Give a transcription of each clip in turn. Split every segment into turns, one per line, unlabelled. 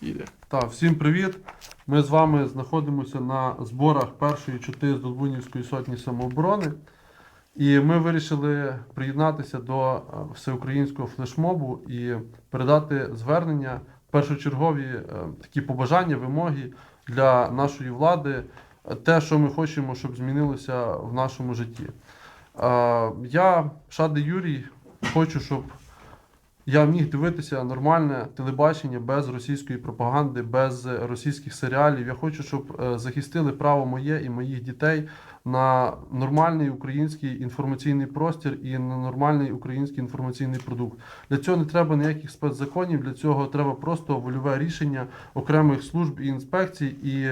Іде.
Так, всім привіт. Ми з вами знаходимося на зборах першої чути з Долбунівської сотні самооборони. І ми вирішили приєднатися до е, всеукраїнського флешмобу і передати звернення, першочергові е, такі побажання, вимоги для нашої влади, те, що ми хочемо, щоб змінилося в нашому житті. Е, Я, Шади Юрій, хочу, щоб я міг дивитися нормальне телебачення без російської пропаганди, без російських серіалів. Я хочу, щоб е, захистили право моє і моїх дітей на нормальний український інформаційний простір і на нормальний український інформаційний продукт. Для цього не треба ніяких спецзаконів. Для цього треба просто вольове рішення окремих служб і інспекцій. І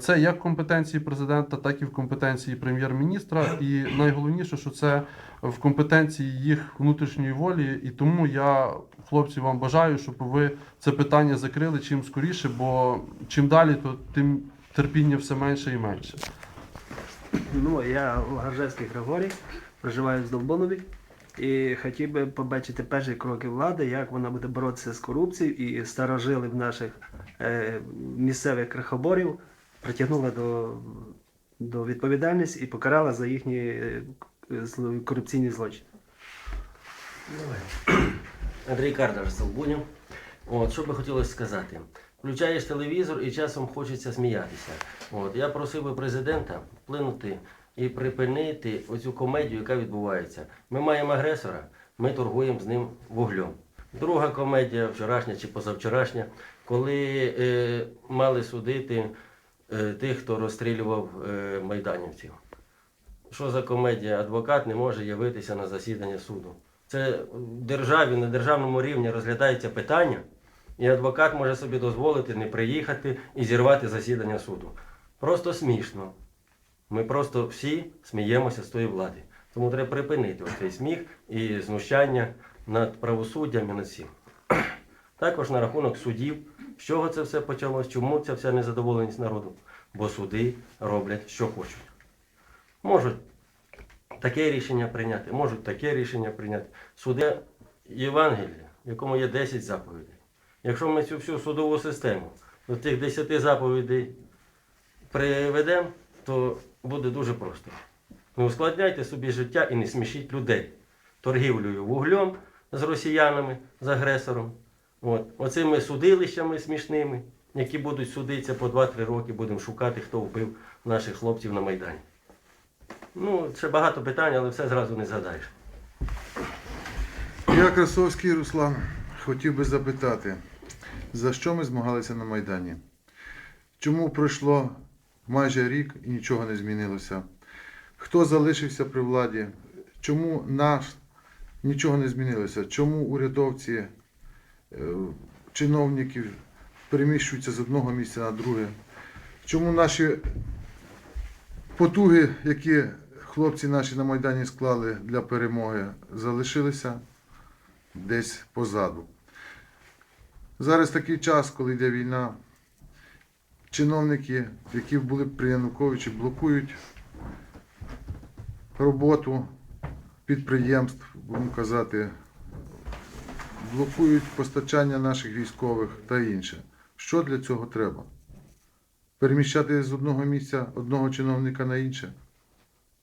це як в компетенції президента, так і в компетенції прем'єр-міністра. І найголовніше, що це в компетенції їх внутрішньої волі. І тому я, хлопці, вам бажаю, щоб ви це питання закрили чим скоріше, бо чим далі, то тим терпіння все менше і менше.
Ну, я Гаржевський Григорій, проживаю в Долбонові і хотів би побачити перші кроки влади, як вона буде боротися з корупцією і старожилів наших е, місцевих крахоборів притягнула до, до відповідальності і покарала за їхні е, корупційні злочини.
Андрій Кардаш Солбунів. От, що би хотілося сказати. Включаєш телевізор і часом хочеться сміятися. От, я просив би президента вплинути і припинити оцю комедію, яка відбувається. Ми маємо агресора, ми торгуємо з ним вуглем. Друга комедія, вчорашня чи позавчорашня, коли е, мали судити е, тих, хто розстрілював е, майданівців. Що за комедія? Адвокат не може явитися на засідання суду. Це в державі, на державному рівні розглядається питання, і адвокат може собі дозволити не приїхати і зірвати засідання суду. Просто смішно. Ми просто всі сміємося з тої влади. Тому треба припинити цей сміх і знущання над правосуддям і над всім. Також на рахунок судів, з чого це все почалось, чому ця вся незадоволеність народу? Бо суди роблять, що хочуть. Можуть таке рішення прийняти, можуть таке рішення прийняти. Суди Євангелія, в якому є 10 заповідей. Якщо ми цю всю судову систему до тих 10 заповідей приведемо, то буде дуже просто. Не ускладняйте собі життя і не смішіть людей торгівлею вуглем з росіянами, з агресором. От. Оцими судилищами смішними, які будуть судитися по 2-3 роки, будемо шукати, хто вбив наших хлопців на Майдані. Ну, ще багато питань, але все зразу не згадаєш.
Я Красовський Руслан хотів би запитати, за що ми змагалися на Майдані? Чому пройшло майже рік і нічого не змінилося? Хто залишився при владі? Чому наш нічого не змінилося? Чому урядовці, е, чиновники переміщуються з одного місця на друге? Чому наші потуги, які хлопці наші на Майдані склали для перемоги, залишилися десь позаду. Зараз такий час, коли йде війна, чиновники, які були при Януковичі, блокують роботу підприємств, будемо казати, блокують постачання наших військових та інше. Що для цього треба? Переміщати з одного місця одного чиновника на інше?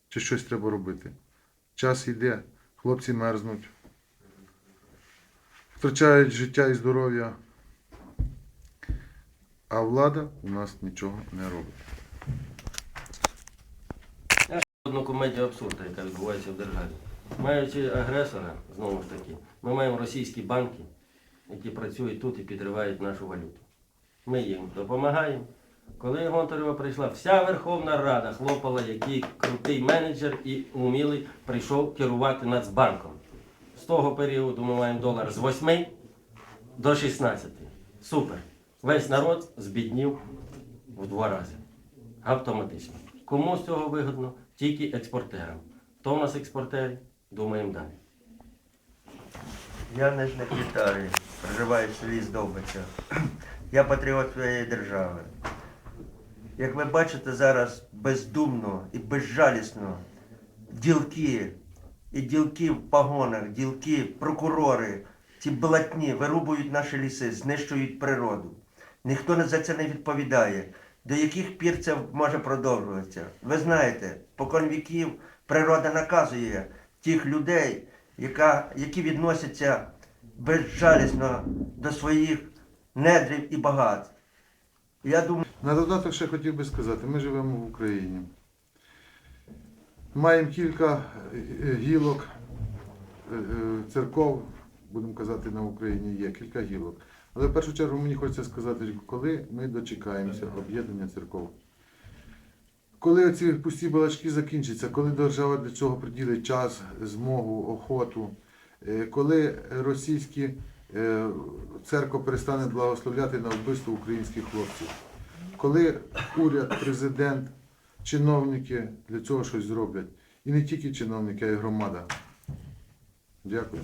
Чи щось треба робити? Час йде, хлопці мерзнуть втрачають життя і здоров'я, а влада у нас нічого не робить.
Одну комедію абсурду, яка відбувається в державі. Маючи агресора, знову ж таки, ми маємо російські банки, які працюють тут і підривають нашу валюту. Ми їм допомагаємо. Коли Гонтарева прийшла, вся Верховна Рада хлопала, який крутий менеджер і умілий прийшов керувати Нацбанком. З того періоду ми маємо долар з 8 до 16. Супер. Весь народ збіднів в два рази. Автоматично. Кому з цього вигодно? Тільки експортерам. Хто в нас експортери? Думаємо далі.
Я Нижник Віталій, проживаю в селі Здовбича. Я патріот своєї держави. Як ви бачите зараз бездумно і безжалісно ділки і ділки в погонах, ділки, прокурори, ці блатні вирубують наші ліси, знищують природу. Ніхто за це не відповідає. До яких пір це може продовжуватися? Ви знаєте, покон віків природа наказує тих людей, яка, які відносяться безжалісно до своїх недрів і багатств. Я думаю,
На додаток ще хотів би сказати, ми живемо в Україні. Маємо кілька е, е, гілок е, церков, будемо казати, на Україні є кілька гілок. Але в першу чергу мені хочеться сказати, коли ми дочекаємося об'єднання церков. Коли ці пусті балачки закінчаться, коли держава для цього приділить час, змогу, охоту, е, коли російські е, церква перестане благословляти на вбивство українських хлопців, коли уряд, президент, чиновники для цього щось зроблять. І не тільки чиновники, а й громада. Дякую.